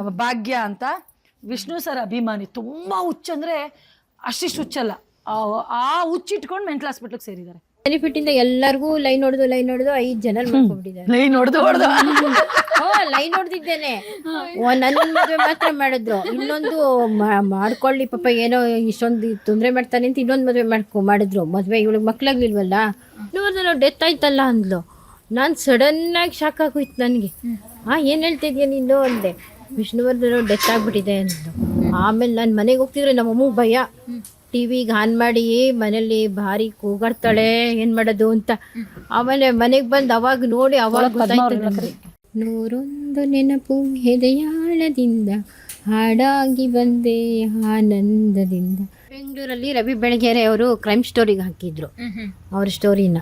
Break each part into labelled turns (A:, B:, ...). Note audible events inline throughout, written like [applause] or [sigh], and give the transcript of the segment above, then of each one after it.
A: ಭಾಗ್ಯ ಅಂತ ವಿಷ್ಣು ಸರ್ ಅಭಿಮಾನಿ. ತುಂಬಾ ಹುಚ್ಚಂದ್ರೆ ಅಷ್ಟಿಷ್ಟು ಹುಚ್ಚಲ್ಲ ಆ- ಹುಚ್ಚಿಟ್ಕೊಂಡು ಮೆಂಟಲ್ ಹಾಸ್ಪಿಟ್ಲಿಗೆ ಸೇರಿದ್ದಾರೆ.
B: ಬೆನಿಫಿಟ್ ಇಂದ ಎಲ್ಲರಿಗೂ ಲೈನ್ ಹೊಡೆದು ಲೈನ್ ಹೊಡೆದು ಐದ್ ಜನ ಮಾಡ್ಕೊಂಡ್ಬಿಟ್ಟಿದ್ದಾರೆ.
A: ಲೈನ್ ಹೊಡೆದು ಹೊಡೆದು.
B: ಲೈನ್ ಹೊಡೆದಿದ್ದೇನೆ. ನನ್ನ ಮದುವೆ ಮಾತ್ರ ಮಾಡಿದ್ರು. ಇನ್ನೊಂದು ಮಾ- ಮಾಡ್ಕೊಳ್ಳಿ ಪಾಪ ಏನೋ ಇಷ್ಟೊಂದು ತೊಂದರೆ ಮಾಡ್ತಾನೆ ಅಂತ ಇನ್ನೊಂದು ಮದುವೆ ಮಾಡ್ಕೊ ಮಾಡಿದ್ರು. ಮದುವೆ ಇವಳಿಗೆ ಮಕ್ಳಾಗ್ಲಿಲ್ವಲ್ಲ? ಇನ್ನೊಂದು ಡೆತ್ ಆಯ್ತಲ್ಲ ಅಂದ್ಲು. ನಾನು ಆಗಿ ಶಾಕ್ ಆಗೋಯ್ತು ನನಗೆ. ಹಾ ಏನು ಹೇಳ್ತಿದ್ಯಾ ನೀನು ಅಂದೆ. ವಿಷ್ಣುವರ್ಧನ ಡೆತ್ ಆಗ್ಬಿಟ್ಟಿದೆ ಅಂತ ಆಮೇಲೆ ನಾನು ಮನೆಗೆ ಹೋಗ್ತಿದ್ರೆ ನಮ್ಮ ಅಮ್ಮಗೆ ಭಯ ಟಿವಿಗೆ ಆನ್ ಮಾಡಿ ಮನೇಲಿ ಭಾರಿ ಕೂಗಾಡ್ತಾಳೆ ಏನು ಮಾಡೋದು ಅಂತ. ಆಮೇಲೆ ಮನೆಗೆ ಬಂದು ಅವಾಗ ನೋಡಿ ಅವಾಗ. ನೂರೊಂದು ನೆನಪು ಹೆದೆಯಾಳದಿಂದ ಹಾಡಾಗಿ ಬಂದೆ ಆನಂದದಿಂದ. ಬೆಂಗಳೂರಲ್ಲಿ ರವಿ ಬೆಳಗೆರೆ ಅವರು ಕ್ರೈಮ್ ಸ್ಟೋರಿಗೆ ಹಾಕಿದ್ರು. ಅವ್ರ ಸ್ಟೋರಿನ.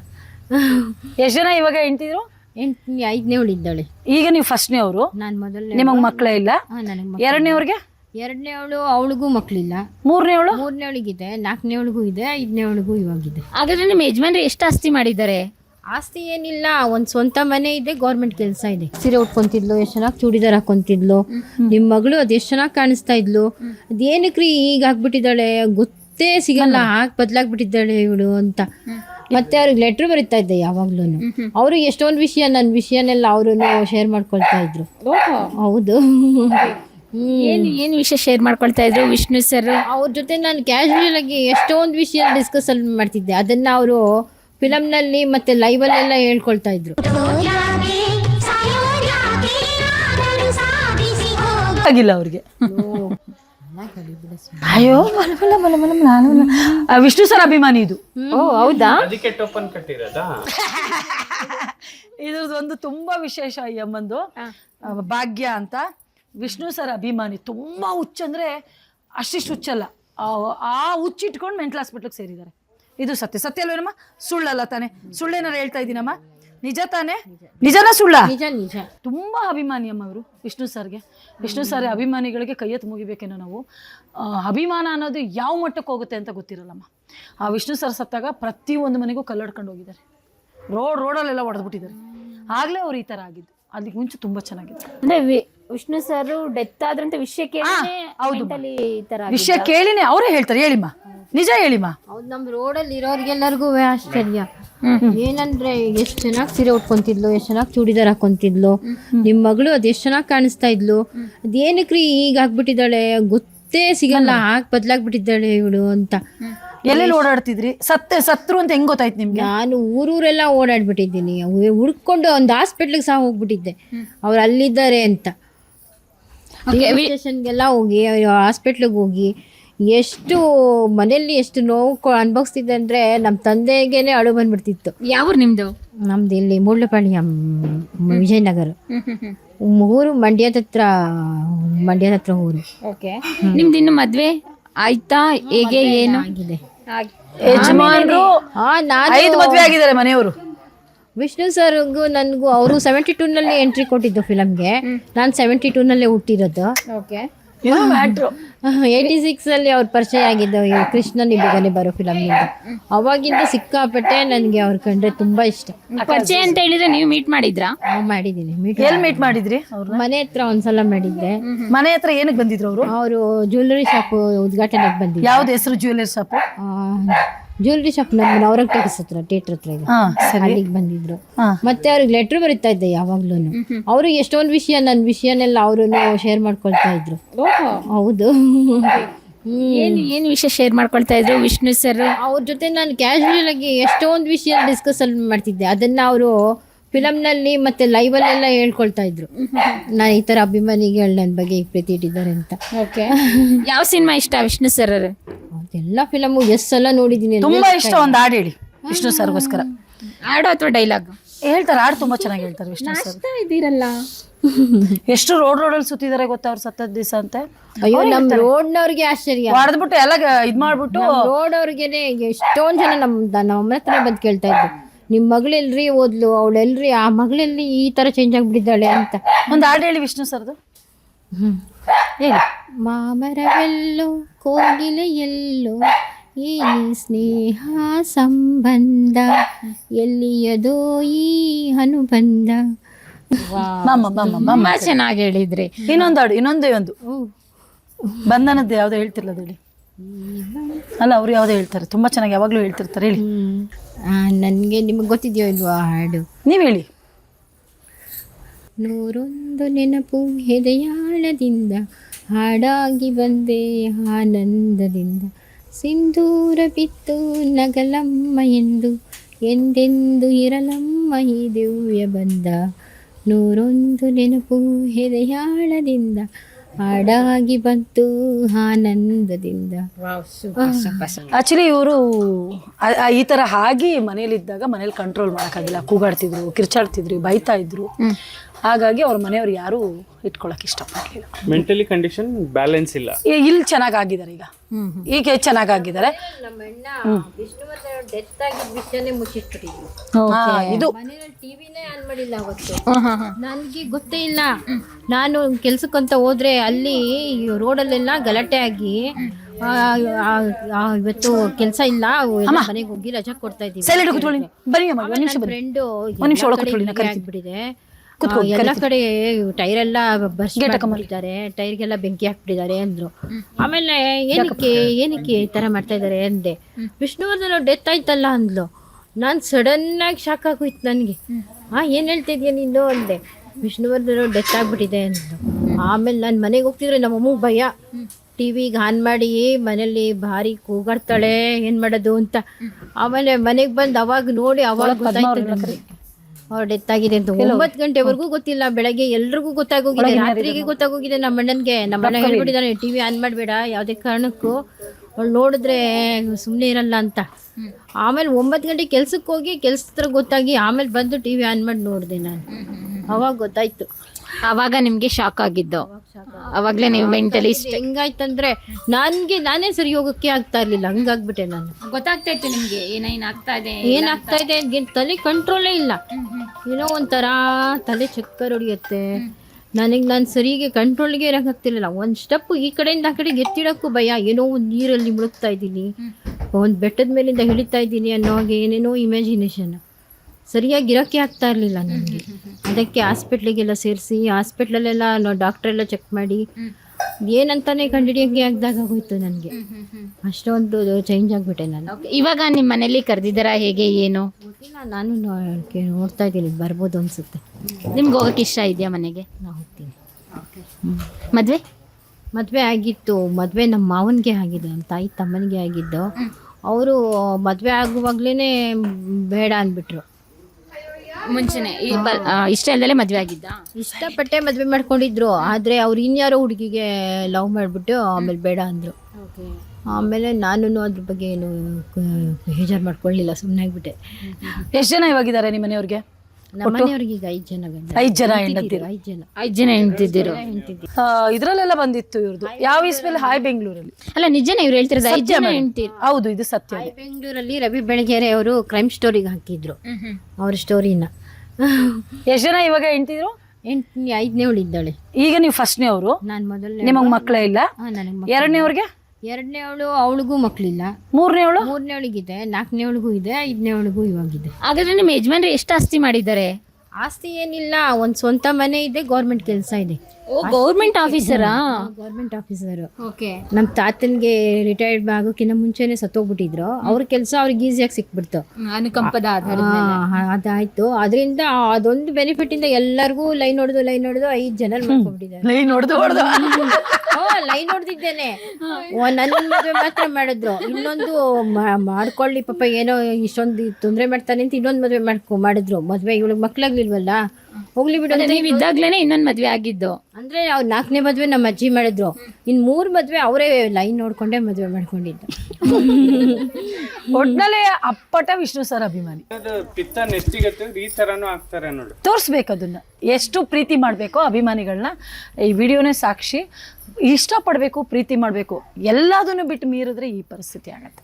A: ಎಷ್ಟು ಜನ ಇವಾಗ ಹೆಂಡ್ತಿದ್ರು?
B: ಎಂಟನೇ ಐದನೇ ಉಳಿದ್ದಾಳೆ
A: ಈಗ ನೀವು ಫಸ್ಟ್ನೇ ಅವರು
B: ನಾನು ಮೊದಲನೇ
A: ನಿಮಗೆ ಮಕ್ಕಳೇ ಇಲ್ಲ?
B: ಎರಡನೇ
A: ಎರಡನೇವ್ರಿಗೆ
B: ಎರಡನೇ ಅವಳು ಅವಳಿಗೂ ಮಕ್ಕಳಿಲ್ಲ
A: ಮೂರನೇ ಅವಳು
B: ಮೂರನೇ ಅವಳಿಗಿದೆ ನಾಲ್ಕನೇ ಅವಳಿಗೂ ಇದೆ ಐದನೇ ಅವಳಿಗೂ ಇವಾಗಿದೆ.
C: ಹಾಗಾದ್ರೆ ನಿಮ್ಮ ಯಜಮಾನ್ರು ಎಷ್ಟು ಆಸ್ತಿ ಮಾಡಿದ್ದಾರೆ?
B: ಆಸ್ತಿ ಏನಿಲ್ಲ ಒಂದ್ ಸ್ವಂತ ಮನೆ ಇದೆ ಗೌರ್ಮೆಂಟ್ ಕೆಲಸ ಇದೆ. ಸೀರೆ ಉಟ್ಕೊಂತಿದ್ಲು ಎಷ್ಟು ಚೆನ್ನಾಗಿ ಚೂಡಿದಾರ್ ಹಾಕೊಂತಿದ್ಲು ನಿಮ್ ಮಗಳು ಅದ್ ಎಷ್ಟು ಚೆನ್ನಾಗಿ ಕಾಣಿಸ್ತಾ ಇದ್ಲು. ಅದೇನಕ್ರಿ ಈಗ ಆಗ್ಬಿಟ್ಟಿದ್ದಾಳೆ? ಗೊತ್ತೇ ಸಿಗಲ್ಲ ಹಾಕ್ ಬದಲಾಗ್ಬಿಟ್ಟಿದ್ದಾಳೆ ಇವಳು ಅಂತ. ಮತ್ತೆ ಅವ್ರಿಗೆ ಲೆಟ್ರ್ ಬರೀತಾ ಇದ್ದೆ ಯಾವಾಗ್ಲೂ ಅವರು ಎಷ್ಟೊಂದು ವಿಷಯ ನನ್ನ ವಿಷಯನೆಲ್ಲ ಅವರು ಶೇರ್ ಮಾಡ್ಕೊಳ್ತಾ ಇದ್ರು. ಹೌದು.
C: ಏನು ಏನು ವಿಷಯ ಶೇರ್ ಮಾಡ್ಕೊಳ್ತಾ ಇದ್ರು ವಿಷ್ಣು ಸರ್
B: ಅವ್ರ ಜೊತೆ ನಾನು ಕ್ಯಾಶುವಲ್ ಆಗಿ ಎಷ್ಟೊಂದು ವಿಷಯ ಡಿಸ್ಕಸ್ ಅಲ್ಲಿ ಮಾಡ್ತಿದ್ದೆ. ಅದನ್ನ ಅವರು ಫಿಲಮ್ನಲ್ಲಿ ಮತ್ತೆ ಲೈವಲ್ಲೆಲ್ಲ ಹೇಳ್ಕೊಳ್ತಾ ಇದ್ರು.
A: ಆಗಿಲ್ಲ ಅವ್ರಿಗೆ. ಅಯ್ಯೋ ಬಲ ಬಲ ಬಲ ಬಲ ಬಲ ನಾನು. ವಿಷ್ಣು ಸರ್ ಅಭಿಮಾನಿ ಇದು.
C: ಓ ಹೌದಾ?
D: ಅದಕ್ಕೆ ಟೋಪನ್ ಕಟ್ಟಿರೋದಾ?
A: ಇದ್ರದ್ದು ಒಂದು ತುಂಬಾ ವಿಶೇಷ ಈ ಅಮ್ಮಂದು. ಭಾಗ್ಯ ಅಂತ. ವಿಷ್ಣು ಸರ್ ಅಭಿಮಾನಿ. ತುಂಬಾ ಹುಚ್ಚಂದ್ರೆ ಅಷ್ಟಿಷ್ಟು ಹುಚ್ಚಲ್ಲ. ಆ- ಆ ಹುಚ್ಚಿಟ್ಕೊಂಡು ಮೆಂಟಲ್ ಹಾಸ್ಪಿಟ್ಲಿಗೆ ಸೇರಿದ್ದಾರೆ. ಇದು ಸತ್ಯ. ಸತ್ಯ ಅಲ್ವೇನಮ್ಮ? ಸುಳ್ಳಲ್ಲ ತಾನೆ. ಸುಳ್ಳೇನಾರು ಹೇಳ್ತಾ ಇದ್ದೀನಮ್ಮ ನಿಜ ತಾನೇ? ನಿಜನ ಸುಳ್ಳ?
B: ನಿಜ ನಿಜ.
A: ತುಂಬಾ ಅಭಿಮಾನಿ ಅಮ್ಮ ಅವರು ವಿಷ್ಣು ಸರ್ಗೆ. ವಿಷ್ಣು ಸರ್ ಅಭಿಮಾನಿಗಳಿಗೆ ಕೈ ಎತ್ತು ಮುಗಿಬೇಕೇನೋ ನಾವು. ಅಭಿಮಾನ ಅನ್ನೋದು ಯಾವ ಮಟ್ಟಕ್ಕೆ ಹೋಗುತ್ತೆ ಅಂತ ಗೊತ್ತಿರಲ್ಲಮ್ಮ. ಆ ವಿಷ್ಣು ಸರ್ ಸತ್ತಾಗ ಪ್ರತಿ ಒಂದು ಮನೆಗೂ ಕಲ್ಲಡ್ಕೊಂಡು ಹೋಗಿದ್ದಾರೆ. ರೋಡ್ ರೋಡಲ್ಲೆಲ್ಲ ಹೊಡೆದ್ಬಿಟ್ಟಿದ್ದಾರೆ ಆಗ್ಲೇ ಅವ್ರು ಈ ತರ ಆಗಿದ್ದು. ಅದಕ್ಕೆ ಮುಂಚೆ ತುಂಬಾ ಚೆನ್ನಾಗಿದೆ
C: ಅಂದ್ರೆ ವಿ- ವಿಷ್ಣು ಸರ್ ಡೆತ್ ಆದ್ರಂತ ವಿಷಯ ಕೇಳಿ
A: ಹೌದು.
C: ಈ ತರ
A: ವಿಷಯ ಕೇಳಿನೇ ಅವರೇ ಹೇಳ್ತಾರೆ ಹೇಳಿಮ್ಮ. ನಿಜ ಹೇಳಿಮ್ಮ.
B: ಹೌದು ನಮ್ ರೋಡಲ್ಲಿ ಇರೋರಿಗೆಲ್ಲರಿಗೂ ಆಶ್ಚರ್ಯ ಏನಂದ್ರೆ ಎಷ್ಟು ಚೆನ್ನಾಗಿ ಸೀರೆ ಉಟ್ಕೊಂತಿದ್ಲು ಎಷ್ಟು ಚೆನ್ನಾಗಿ ಚೂಡಿದಾರ್ ಹಾಕೊಂತಿದ್ಲು ನಿಮ್ ಮಗಳು ಅದು ಎಷ್ಟು ಚೆನ್ನಾಗಿ ಕಾಣಿಸ್ತಾ ಇದ್ಲು ಅದೇನಕ್ರಿ ಈಗ ಆಗ್ಬಿಟ್ಟಿದ್ದಾಳೆ ಗೊತ್ತೇ ಸಿಗಲ್ಲ ಹಾಕ್ ಬದ್ಲಾಗ್ಬಿಟ್ಟಿದ್ದಾಳೆ ಇವಳು ಅಂತ.
A: ಎಲ್ಲೆಲ್ಲಿ ಓಡಾಡ್ತಿದ್ರಿ? ಸತ್ತೆ ಸತ್ರು ಅಂತ ಹೆಂಗ್ ಗೊತ್ತಾಯ್ತು ನಿಮ್ಗೆ?
B: ನಾನು ಊರೂರೆಲ್ಲ ಓಡಾಡ್ಬಿಟ್ಟಿದ್ದೀನಿ ಹುಡ್ಕೊಂಡು ಒಂದು ಹಾಸ್ಪಿಟ್ಲಿಗೆ ಸಹ ಹೋಗ್ಬಿಟ್ಟಿದ್ದೆ ಅವ್ರು ಅಲ್ಲಿದ್ದಾರೆ ಅಂತ. ಸ್ಟೇಷನ್ಗೆಲ್ಲ ಹೋಗಿ ಹಾಸ್ಪಿಟ್ಲಿಗೆ ಹೋಗಿ ಎಷ್ಟು ಮನೆಯಲ್ಲಿ ಎಷ್ಟು ನೋವು ಅನ್ಭವಿಸ್ತಿದ್ದೆ ಅಂದ್ರೆ ಅಂದರೆ ನಮ್ಮ ತಂದೆಗೇನೆ ಅಳು ಬಂದ್ಬಿಡ್ತಿತ್ತು.
C: ಯಾವ ನಿಮ್ದು?
B: ನಮ್ದು ಇಲ್ಲಿ ಮುಳ್ಳುಪಾಳ್ಯ ಮ್, ವಿಜಯನಗರ. ಊರು ಮಂಡ್ಯದ ಹತ್ರ ಮಂಡ್ಯದ ಹತ್ರ ಊರು.
C: ಓಕೆ. ನಿಮ್ದು ಇನ್ನು ಮದ್ವೆ ಆಯ್ತಾ? ಹೇಗೆ ಏನು?
B: ಆಗಿದೆ.
A: ಯಜಮಾನ್ರು ಐದು ಮದ್ವೆ ಆಗಿದ್ದಾರೆ ಮನೆಯವರು.
B: ವಿಷ್ಣು ಸರ್ಗೂ ನನಗೂ ಅವರು ಸೆವೆಂಟಿ ಟೂನಲ್ಲಿ ಎಂಟ್ರಿ ಕೊಟ್ಟಿದ್ದು ಫಿಲಮ್ಗೆ ನಾನು ಸೆವೆಂಟಿ ಟೂನಲ್ಲೇ ಹುಟ್ಟಿರೋದು.
C: ಓಕೆ.
A: ಇದು
B: ಸಿಕ್ಸ್ ಅಲ್ಲಿ ಅವ್ರ ಪರಿಚಯ ಆಗಿದ್ದು ಕೃಷ್ಣ ಕೃಷ್ಣನ್ ಬರೋ ಫಿಲಮ್ನಿಂದ ಅವಾಗಿಂದ ಸಿಕ್ಕಾಪಟ್ಟೆ ನನಗೆ ಅವ್ರ ಕಂಡ್ರೆ ತುಂಬಾ ಇಷ್ಟ.
C: ಪರಿಚಯ ಅಂತ ಹೇಳಿದ್ರೆ ನೀವು ಮೀಟ್ ಮಾಡಿದ್ರಾ?
B: ಮಾಡಿದೀನಿ ಮೀಟ್
A: ಎಲ್ಲಿ ಮೀಟ್ ಮಾಡಿದ್ರಿ ಅವ್ರನ್ನ
B: ಮನೆ ಹತ್ರ ಒಂದ್ಸಲ ಮಾಡಿದ್ದೆ
A: ಮನೆ ಹತ್ರ ಏನಕ್ಕೆ ಬಂದಿದ್ರು ಅವರು?
B: ಅವರು ಜ್ಯುವೆಲ್ಲರಿ ಶಾಪ್ ಉದ್ಘಾಟನೆಗೆ ಬಂದಿದ್ರು.
A: ಯಾವ್ದು ಹೆಸರು ಜ್ಯುವೆಲ್ಲರಿ ಶಾಪ್
B: ಜ್ಯುವೆಲ್ಲರಿ ಶಾಪ್ ನಮ್ಮ ನವರಂಗ್ ಟಾಕೀಸ್ ಹತ್ರ ಥಿಯೇಟರ್ ಹತ್ರ ಇದೆ. ಅಲ್ಲಿಗೆ ಬಂದಿದ್ರು. ಮತ್ತೆ ಅವ್ರಿಗೆ ಲೆಟರ್ ಬರೀತಾ ಇದ್ದೆ ಯಾವಾಗ್ಲೂ ಅವ್ರಿಗೆ ಎಷ್ಟೊಂದು ವಿಷಯ ನನ್ನ ವಿಷಯನೆಲ್ಲ ಅವರು ಶೇರ್ ಮಾಡ್ಕೊಳ್ತಾ ಇದ್ರು. ಹೌದು.
C: ಏನು ಏನು ವಿಷಯ ಶೇರ್ ಮಾಡ್ಕೊಳ್ತಾ ಇದ್ರು ವಿಷ್ಣು ಸರ್
B: ಅವ್ರ ಜೊತೆ ನಾನು ಕ್ಯಾಶುವಲ್ ಆಗಿ ಎಷ್ಟೊಂದು ವಿಷಯ ಡಿಸ್ಕಸ್ ಅಲ್ಲಿ ಮಾಡ್ತಿದ್ದೆ. ಅದನ್ನ ಅವರು ಫಿಲಮ್ನಲ್ಲಿ ಮತ್ತೆ ಲೈವಲ್ಲೆಲ್ಲ ಹೇಳ್ಕೊಳ್ತಾ ಇದ್ರು. ನಾನು ಈ ತರ ಅಭಿಮಾನಿಗಳು ನನ್ನ ಬಗ್ಗೆ ಈ ಪ್ರೀತಿ ಇಟ್ಟಿದ್ದಾರೆ ಅಂತ.
C: ಓಕೆ ಯಾವ ಸಿನಿಮಾ ಇಷ್ಟ ವಿಷ್ಣು ಸರ್
B: ಅದೆಲ್ಲ ಫಿಲಮು ಎಷ್ಟು ಸಲ ನೋಡಿದ್ದೀನಿ
A: ತುಂಬಾ ಇಷ್ಟ ಒಂದು ಹಾಡು ಹೇಳಿ ವಿಷ್ಣು ಸರ್ಗೋಸ್ಕರ.
C: ಆಡೋ ಅಥವಾ ಡೈಲಾಗ್
A: ಹೇಳ್ತಾರೆ ಹಾಡು ತುಂಬಾ ಚೆನ್ನಾಗಿ ಹೇಳ್ತಾರೆ ವಿಷ್ಣು ಸರ್
C: ಇದ್ದೀರಲ್ಲ.
A: ಎಷ್ಟು ರೋಡ್ ರೋಡಲ್ಲಿ ಸುತ್ತಿದ್ದಾರೆ ಗೊತ್ತಾ ಅವ್ರು ಸತ್ತದ ದಿವಸ ಅಂತ?
B: ಅಯ್ಯೋ ನಮ್ಮ ರೋಡ್ನವ್ರಿಗೆ ಆಶ್ಚರ್ಯ.
A: ಹೊಡೆದ್ಬಿಟ್ಟು ಎಲ್ಲ ಗ- ಇದ್ ಮಾಡ್ಬಿಟ್ಟು
B: ರೋಡ್ ಅವ್ರಿಗೆನೆ ಎಷ್ಟೊಂದ್ ಜನ ನಮ್ ನಮ್ಮ ಹತ್ರ ಬಂದ್ ಕೇಳ್ತಾ ಇದ್ರು. ನಿಮ್ಮ ಮಗಳೆಲ್ರಿ ಓದ್ಲು ಅವಳೆಲ್ರಿ ಆ ಮಗಳೆಲ್ಲಿ ಈ ಥರ ಚೇಂಜ್ ಆಗಿಬಿಟ್ಟಿದ್ದಾಳೆ ಅಂತ.
A: ಒಂದು ಹಾಡು ಹೇಳಿ ವಿಷ್ಣು ಸರ್ದು. ಹೇಳಿ.
B: ಮಾಮರವೆಲ್ಲೋ ಕೋಗಿಲೆಯೆಲ್ಲೋ ಈ ಸ್ನೇಹ ಸಂಬಂಧ ಎಲ್ಲಿಯದೋ ಈ ಅನುಬಂಧ.
A: ಮಾಮ ಮಾಮ ಮಾಮ
C: ಚೆನ್ನಾಗಿ ಹೇಳಿದ್ರಿ.
A: ಇನ್ನೊಂದು ಹಾಡು ಇನ್ನೊಂದೇ ಒಂದು. ಬಂಧನದ್ದು ಯಾವ್ದು ಹೇಳ್ತಿರ್ಲ ಅದು ಹೇಳಿ. ಅಲ್ಲ ಅವ್ರು ಯಾವ್ದು ಹೇಳ್ತಾರೆ. ತುಂಬಾ ಚೆನ್ನಾಗಿ ಯಾವಾಗಲೂ ಹೇಳ್ತಿರ್ತಾರೆ. ಹೇಳಿ.
B: ನನಗೆ ನಿಮಗೆ ಗೊತ್ತಿದೆಯೋ ಇಲ್ವಾ ಹಾಡು?
A: ನೀವು ಹೇಳಿ.
B: ನೂರೊಂದು ನೆನಪು ಹೆದೆಯಾಳದಿಂದ ಹಾಡಾಗಿ ಬಂದೆ ಆನಂದದಿಂದ. ಸಿಂಧೂರ ಬಿತ್ತು ನಗಲಮ್ಮ ಎಂದು ಎಂದೆಂದು ಇರಲಮ್ಮ ಈ ದಿವ್ಯ ಬಂದ. ನೂರೊಂದು ನೆನಪು ಹೆದೆಯಾಳದಿಂದ ಹಾಡಾಗಿ ಬಂತು ಆನಂದದಿಂದ.
A: ಆಕ್ಚುಲಿ ಇವರು ಈ ತರ ಹಾಗೆ ಮನೇಲಿದ್ದಾಗ ಮನೇಲಿ ಕಂಟ್ರೋಲ್ ಮಾಡೋಕ್ಕಾಗಿಲ್ಲ. ಕೂಗಾಡ್ತಿದ್ರು ಕಿರ್ಚಾಡ್ತಿದ್ರು ಬೈತಾ ಇದ್ರು. ಹಾಗಾಗಿ ಅವ್ರ ಮನೆಯವ್ರು ಯಾರು ಇಟ್ಕೊಳಕ್ ಇಷ್ಟಪಡಲಿಲ್ಲ.
D: ಮೆಂಟಲಿ ಕಂಡೀಷನ್ ಬ್ಯಾಲೆನ್ಸ್ ಇಲ್ಲ.
A: ಇಲ್ಲಿ ಚೆನ್ನಾಗಾಗಿದ್ದಾರೆ ಈಗ. ಈಗ ಹೆಚ್ಚು
B: ನಮ್ಮ ಅಣ್ಣ ವಿಷ್ಣುವರ್ಧನ್ ಡೆತ್ ಆಗಿದ್ದ ವಿಷಯನೇ ಮುಚ್ಚಿಟ್ಬಿಟ್ಟಿದ್ವಿ
A: ಹಾ, ಇದು
B: ಟಿವಿನೇ ಆನ್ ಮಾಡಿಲ್ಲ ಅವತ್ತು. ನನಗೆ ಗೊತ್ತೇ ಇಲ್ಲ. ನಾನು ಕೆಲ್ಸಕ್ಕಂತ ಹೋದ್ರೆ ಅಲ್ಲಿ ರೋಡಲ್ಲೆಲ್ಲ ಗಲಾಟೆ ಆಗಿ ಆ, ಆ, ಆ, ಇವತ್ತು ಕೆಲಸ ಇಲ್ಲ. ಎಲ್ಲ ಮನೆಗೆ ಹೋಗಿ ರಜಾ ಕೊಡ್ತಾ ಇದ್ದೀವಿ.
A: ಸೈಲೆಂಟ್ ಕೂತ್ಕೊಳ್ಳಿ. ಬನ್ನಿ ಅಮ್ಮ ಒಂದ್ ನಿಮಿಷ ಬನ್ನಿ.
B: ಫ್ರೆಂಡು
A: ಒಂದ್ ನಿಮಿಷ ಒಳಗೆ ಕೂತ್ಕೊಳ್ಳಿ, ನಾ ಕರಿತೀನಿ.
B: ಆಗ್ಬಿಟ್ಟಿದೆ. ಎಲ್ಲ ಕಡೆ ಟೈರ್ ಎಲ್ಲ. ಹಾಕ್ಬಿಟ್ಟಿದ್ದಾರೆ. ಟೈರ್ಗೆಲ್ಲ ಬೆಂಕಿ ಹಾಕ್ಬಿಟ್ಟಿದ್ದಾರೆ ಅಂದ್ರು. ಆಮೇಲೆ ಏನಕ್ಕೆ ಏನಕ್ಕೆ ಈ ತರ ಮಾಡ್ತಾ ಇದ್ದಾರೆ ಅಂದೆ. ವಿಷ್ಣುವರ್ಧನ್ ಡೆತ್ ಆಯ್ತಲ್ಲ ಅಂದ್ಲು. ನಾನು ಸಡನ್ ಆಗಿ ಶಾಕ್ ಆಗೋಯ್ತು ನನಗೆ. ಹಾ ಏನ್ ಹೇಳ್ತಾ ಇದೀಯ ನೀನು ಅಂದೆ. ವಿಷ್ಣುವರ್ಧನ್ ಡೆತ್ ಆಗ್ಬಿಟ್ಟಿದೆ ಅಂದ್ಲು. ಆಮೇಲೆ ನಾನು ಮನೆಗೆ ಹೋಗ್ತಿದ್ರೆ ನಮ್ಮ ಅಮ್ಮಗೆ ಭಯ ಟಿವಿಗೆ ಆನ್ ಮಾಡಿ ಮನೇಲಿ ಭಾರಿ ಕೂಗಾಡ್ತಾಳೆ ಏನ್ ಮಾಡೋದು ಅಂತ. ಆಮೇಲೆ ಮನೆಗೆ ಬಂದು ಅವಾಗ ನೋಡಿ ಅವಾಗ ಗೊತ್ತಾಯ್ತು ಡೆತ್ ಆಗಿದೆ ಅಂತ. ಒಂಬತ್ತು ಗಂಟೆವರೆಗೂ ಗೊತ್ತಿಲ್ಲ ಬೆಳಗ್ಗೆ ಎಲ್ರಿಗೂ ಗೊತ್ತಾಗೋಗಿದೆ ರಾತ್ರಿಗೆ ಗೊತ್ತಾಗೋಗಿದೆ ನಮ್ಮ ಅಣ್ಣನ್ಗೆ. ನಮ್ಮ ಅಣ್ಣ ಹೇಳ್ಬಿಟ್ಟಿದ್ದಾನೆ ಟಿವಿ ಆನ್ ಮಾಡಬೇಡ ಯಾವುದೇ ಕಾರಣಕ್ಕೂ. ಅವಳು ನೋಡಿದ್ರೆ ಸುಮ್ಮನೆ ಇರಲ್ಲ ಅಂತ. ಆಮೇಲೆ ಒಂಬತ್ತು ಗಂಟೆ ಕೆಲ್ಸಕ್ಕೆ ಹೋಗಿ ಕೆಲ್ಸ ಹತ್ರ ಗೊತ್ತಾಗಿ ಆಮೇಲೆ ಬಂದು ಟಿವಿ ಆನ್ ಮಾಡಿ ನೋಡಿದೆ ನಾನು. ಅವಾಗ ಗೊತ್ತಾಯ್ತು.
C: ಅವಾಗ ನಿಮ್ಗೆ ಶಾಕ್ ಆಗಿದ್ದು. ಅವಾಗ್ಲೇ ನೀವು ಮೆಂಟಲಿ
B: ಹೆಂಗಾಯ್ತಂದ್ರೆ ನನ್ಗೆ ನಾನೇ ಸರಿ ಹೋಗಕ್ಕೆ ಆಗ್ತಾ ಇರ್ಲಿಲ್ಲ ಹಂಗಾಗ್ಬಿಟ್ಟೆ ನಾನು.
C: ಗೊತ್ತಾಗ್ತಾ ಇತ್ತು ನಿಮ್ಗೆ ಏನೇನ್ ಆಗ್ತಾ ಇದೆ
B: ಏನಾಗ್ತಾ ಇದೆ ತಲೆ ಕಂಟ್ರೋಲೇ ಇಲ್ಲ. ಏನೋ ಒಂಥರ ತಲೆ ಚಕ್ಕರ್ ಹೊಡಿಯುತ್ತೆ. ನನಗೆ ನಾನು ಸರಿಗೆ ಕಂಟ್ರೋಲ್ಗೆ ಇರೋಕ್ಕಾಗ್ತಿರ್ಲಿಲ್ಲ ಒಂದು ಸ್ಟೆಪ್ ಈ ಕಡೆಯಿಂದ ಆ ಕಡೆಗೆ ಎತ್ತಿಡಕ್ಕೂ ಭಯ. ಏನೋ ಒಂದು ನೀರಲ್ಲಿ ಮುಳುಗ್ತಾ ಇದ್ದೀನಿ. ಒಂದು ಬೆಟ್ಟದ ಮೇಲಿಂದ ಹಿಡಿತಾ ಇದ್ದೀನಿ ಅನ್ನೋ ಹಾಗೆ ಏನೇನೋ ಇಮ್ಯಾಜಿನೇಷನ್ ಸರಿಯಾಗಿ ಇರೋಕ್ಕೆ ಆಗ್ತಾ ಇರಲಿಲ್ಲ ನನಗೆ. ಅದಕ್ಕೆ ಹಾಸ್ಪಿಟ್ಲಿಗೆಲ್ಲ ಸೇರಿಸಿ ಹಾಸ್ಪಿಟ್ಲಲ್ಲೆಲ್ಲ ಡಾಕ್ಟ್ರೆಲ್ಲ ಚೆಕ್ ಮಾಡಿ ಏನಂತಾನೆ ಕಂಡುಹಿಡಿಯೋಂಗೆ ಆಗ್ದಾಗ ಹೋಯ್ತು ನನಗೆ. ಅಷ್ಟೊಂದು ಚೇಂಜ್ ಆಗಿಬಿಟ್ಟೆ ನಾನು.
C: ಇವಾಗ ನಿಮ್ಮ ಮನೇಲಿ ಕರೆದಿದ್ದಾರಾ ಹೇಗೆ ಏನು?
B: ನಾನು ನೋಡ್ತಾ ಇದ್ದೀನಿ ಬರ್ಬೋದು ಅನ್ಸುತ್ತೆ.
C: ನಿಮ್ಗೆ ಹೋಗಕ್ಕೆ ಇಷ್ಟ ಇದೆಯಾ ಮನೆಗೆ?
B: ನಾ ಹೋಗ್ತೀನಿ.
C: ಮದ್ವೆ?
B: ಮದುವೆ ಆಗಿತ್ತು. ಮದುವೆ ನಮ್ಮ ಮಾವನಿಗೆ ಆಗಿದೆ ನಮ್ಮ ತಾಯಿ ತಮ್ಮನಿಗೆ ಆಗಿದ್ದು. ಅವರು ಮದುವೆ ಆಗುವಾಗ್ಲೇ ಬೇಡ ಅಂದ್ಬಿಟ್ರು.
C: ಮುಂಚೆನೆ ಈ ಬ- ಆ, ಇಷ್ಟ ಇಲ್ದಲೆ ಮದ್ವೆ ಆಗಿದ್ದ?
B: ಇಷ್ಟಪಟ್ಟೆ ಮದುವೆ ಮಾಡ್ಕೊಂಡಿದ್ರು ಆದ್ರೆ ಅವ್ರು ಇನ್ಯಾರೋ ಹುಡುಗಿಗೆ ಲವ್ ಮಾಡ್ಬಿಟ್ಟು ಆಮೇಲೆ ಬೇಡ ಅಂದ್ರು. ಆಮೇಲೆ ನಾನು ಅದ್ರ ಬಗ್ಗೆ ಏನು ಬೇಜಾರು ಮಾಡ್ಕೊಳ್ಳಿಲ್ಲ ಸುಮ್ಮನೆ ಆಗ್ಬಿಟ್ಟೆ.
A: ಎಷ್ಟು ಜನ ಇವಾಗಿದ್ದಾರೆ ನಿಮ್ಮ ಮನೆಯವ್ರಿಗೆ
B: ನಮ್ಮ ಮನೆಯವ್ರಿಗೆ ಈಗ ಐದು ಜನ ಗಂಡ
A: ಐದ್ ಜನ ಹೆಂಡತಿರು?
B: ಐದು ಜನ.
C: ಐದ್ ಜನ ಹೆಂಡ್ತಿದ್ದೀರು
A: ಆ, ಇದ್ರಲ್ಲೆಲ್ಲ ಬಂದಿತ್ತು ಇವ್ರದ್ದು ಯಾವ ಇಸ್ಮೇಲೆ ಹಾಯ್ ಬೆಂಗಳೂರಲ್ಲಿ?
C: ಅಲ್ಲ ನಿಜನೇ ಇವ್ರು ಹೇಳ್ತಿರೋದು ಐದ್ ಜನ ಹೆಂಡ್ತಿ
A: ಹೌದು ಇದು ಸತ್ಯ.
B: ಬೆಂಗಳೂರಲ್ಲಿ ರವಿ ಬೆಳಗೆರೆ ಅವರು ಕ್ರೈಮ್ ಸ್ಟೋರಿಗೆ ಹಾಕಿದ್ರು. ಅವ್ರ ಸ್ಟೋರಿನ
A: ಎಷ್ಟ್ ಜನ ಇವಾಗ ಹೆಂಡ್ತಿದ್ರು
B: ಎಂಟನೇ ಐದನೇ ಇದ್ದಾಳೆ.
A: ಈಗ ನೀವು ಫಸ್ಟ್ನೇ ಅವರು?
B: ನಾನು ಮೊದಲನೇ
A: ನಿಮಗ್ ಮಕ್ಕಳೇ ಇಲ್ಲ?
B: ನನಗೆ
A: ಎರಡನೇವ್ರಿಗೆ
B: ಎರಡನೇ ಅವಳು ಅವಳಿಗೂ ಮಕ್ಕಳಿಲ್ಲ
A: ಮೂರನೇ ಅವಳು?
B: ಮೂರನೇ ಅವಳಿಗಿದೆ ನಾಲ್ಕನೇ ಅವಳಿಗೂ ಇದೆ ಐದನೇ ಅವಳಿಗೂ ಇವಾಗಿದೆ.
C: ಹಾಗಾದ್ರೆ ನಿಮ್ಮ ಯಜಮಾನ್ರು ಎಷ್ಟು ಆಸ್ತಿ ಮಾಡಿದ್ದಾರೆ?
B: ಆಸ್ತಿ ಏನಿಲ್ಲ ಒಂದು ಸ್ವಂತ ಮನೆ ಇದೆ ಗೌರ್ಮೆಂಟ್ ಕೆಲಸ ಇದೆ.
C: ಓ ಗೌರ್ಮೆಂಟ್ ಆಫೀಸರಾ?
B: Government officer.
C: ಓಕೆ.
B: ನಮ್ಮ ತಾತನಿಗೆ ರಿಟೈರ್ಡ್ ಆಗೋಕ್ಕಿಂತ ಮುಂಚೆನೆ ಸತ್ತೋಗ್ಬಿಟ್ಟಿದ್ರು. ಅವ್ರ ಕೆಲಸ ಅವ್ರಿಗೆ ಈಸಿಯಾಗಿ ಸಿಕ್ಬಿಡ್ತು.
C: ಅನುಕಂಪದ
B: ಆ, ಅದಾಯ್ತು. ಅದರಿಂದ ಅದೊಂದು ಬೆನಿಫಿಟ್ ಇಂದ ಎಲ್ಲರಿಗೂ ಲೈನ್ ಹೊಡೆದು ಲೈನ್ ಹೊಡೆದು ಐದು ಜನ ಮಾಡ್ಕೊಂಡ್ಬಿಟ್ಟಿದ್ದಾರೆ.
A: ಲೈನ್ ನೋಡ್ದು ಹೊಡ್ದು.
B: ಲೈನ್ ಹೊಡೆದಿದ್ದೇನೆ ನನ್ನ ಮದುವೆ ಮಾತ್ರ ಮಾಡಿದ್ರು. ಇನ್ನೊಂದು ಮಾಡ್ಕೊಳ್ಳಿ ಪಾಪ ಏನೋ ಇಷ್ಟೊಂದು ತೊಂದರೆ ಮಾಡ್ತಾನೆ ಅಂತ ಇನ್ನೊಂದು ಮದುವೆ ಮಾಡ್ಕೊ ಮಾಡಿದ್ರು. ಮದುವೆ ಇವಳಿಗೆ ಮಕ್ಳಾಗ್ಲಿಲ್ವಲ್ಲ? ಹೋಗ್ಲಿ ಬಿಡು ಅಂತ
C: ನೀವ್ ಇದ್ದಾಗ್ಲೇನೆ ಇನ್ನೊಂದ್ ಮದ್ವೆ ಆಗಿದ್ದು.
B: ಅಂದ್ರೆ ಅವ್ರ ನಾಲ್ಕನೇ ಮದ್ವೆ ನಮ್ಮ ಅಜ್ಜಿ ಮಾಡಿದ್ರು. ಇನ್ ಮೂರ್ ಮದ್ವೆ ಅವರೇ ಲೈನ್ ನೋಡ್ಕೊಂಡೇ ಮದ್ವೆ ಮಾಡ್ಕೊಂಡಿದ್ದು. [laughs]
A: ಒಟ್ನಲ್ಲಿ ಅಪ್ಪಟ ವಿಷ್ಣು ಸರ್ ಅಭಿಮಾನಿ.
D: ಅದು ಪಿತ್ತ ನೆಸ್ಟಿಗತ್ತೆ ಈ ತರಾನು ಆಗ್ತಾರೆ ನೋಡಿ.
A: ತೋರಿಸ್ಬೇಕು ಅದನ್ನ. ಎಷ್ಟು ಪ್ರೀತಿ ಮಾಡ್ಬೇಕು ಅಭಿಮಾನಿಗಳನ್ನ ಈ ವಿಡಿಯೋನೇ ಸಾಕ್ಷಿ. ಇಷ್ಟಪಡಬೇಕು ಪ್ರೀತಿ ಮಾಡಬೇಕು. ಎಲ್ಲದನ್ನು ಬಿಟ್ಟು ಮೀರಿದ್ರೆ ಈ ಪರಿಸ್ಥಿತಿ ಆಗತ್ತೆ.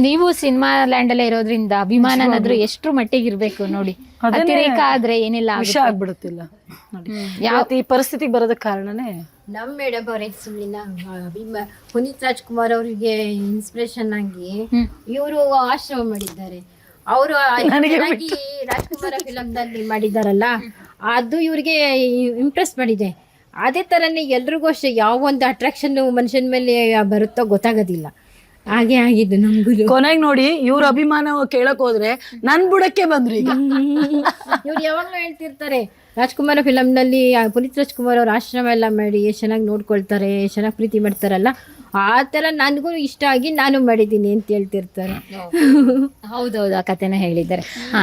C: ನೀವು ಸಿನಿಮಾ ಲ್ಯಾಂಡ್ ಅಲ್ಲೇ ಇರೋದ್ರಿಂದ ಅಭಿಮಾನ ಎಷ್ಟು ಎಷ್ಟ್ರ ಮಟ್ಟಿಗೆ ಇರ್ಬೇಕು ನೋಡಿ. ಅತಿರೇಕ ಆದ್ರೆ ಏನಿಲ್ಲ
A: ವಿಷ ಆಗ್ಬಿಡುತ್ತಿಲ್ಲ. ನೋಡಿ. ಈ ಪರಿಸ್ಥಿತಿ ಬರೋದಕ್ಕೆ ಕಾರಣನೇ
B: ನಮ್ ಮೇಡಮ್ ಅವ್ರ ಸುಳ್ಳಿನ ಪುನೀತ್ ರಾಜ್ಕುಮಾರ್ ಅವರಿಗೆ ಇನ್ಸ್ಪಿರೇಷನ್ ಆಗಿ ಇವರು ಆಶ್ರಮ ಮಾಡಿದ್ದಾರೆ. ಅವರು ರಾಜ್ಕುಮಾರ ಫಿಲಮ್ದಲ್ಲಿ ಮಾಡಿದಾರಲ್ಲ ಅದು ಇವ್ರಿಗೆ ಇಂಪ್ರೆಸ್ ಮಾಡಿದೆ. ಅದೇ ತರನೇ ಎಲ್ರಿಗೂ ಅಷ್ಟೇ ಯಾವ ಒಂದು ಅಟ್ರಾಕ್ಷನ್ ಮನುಷ್ಯನ ಮೇಲೆ ಬರುತ್ತೋ ಗೊತ್ತಾಗೋದಿಲ್ಲ. ಹಾಗೆ ಆಗಿದ್ದು ನಮ್ಗು
A: ಕೊನೆಗೆ ನೋಡಿ ಇವ್ರ ಅಭಿಮಾನ ಕೇಳಕ್ ಹೋದ್ರೆ ನನ್ ಬುಡಕ್ಕೆ ಬಂದ್ರು ಈಗ. [laughs]
B: ಇವ್ರು ಯಾವಾಗಲೂ ಹೇಳ್ತಿರ್ತಾರೆ ರಾಜ್ಕುಮಾರ ಫಿಲಮ್ನಲ್ಲಿ ಪುನೀತ್ ರಾಜ್ಕುಮಾರ್ ಅವ್ರ ಆಶ್ರಮ ಎಲ್ಲ ಮಾಡಿ ಎಷ್ಟು ಚೆನ್ನಾಗಿ ನೋಡ್ಕೊಳ್ತಾರೆ ಎಷ್ಟು ಚೆನ್ನಾಗಿ ಪ್ರೀತಿ ಮಾಡ್ತಾರಲ್ಲ ಆ ತರ ನನಗೂ ಇಷ್ಟ ಆಗಿ ನಾನು ಮಾಡಿದ್ದೀನಿ ಅಂತ ಹೇಳ್ತಿರ್ತಾರೆ.
C: ಹೌದೌದು ಆ ಕಥೆನ ಹೇಳಿದ್ದಾರೆ. ಹಾ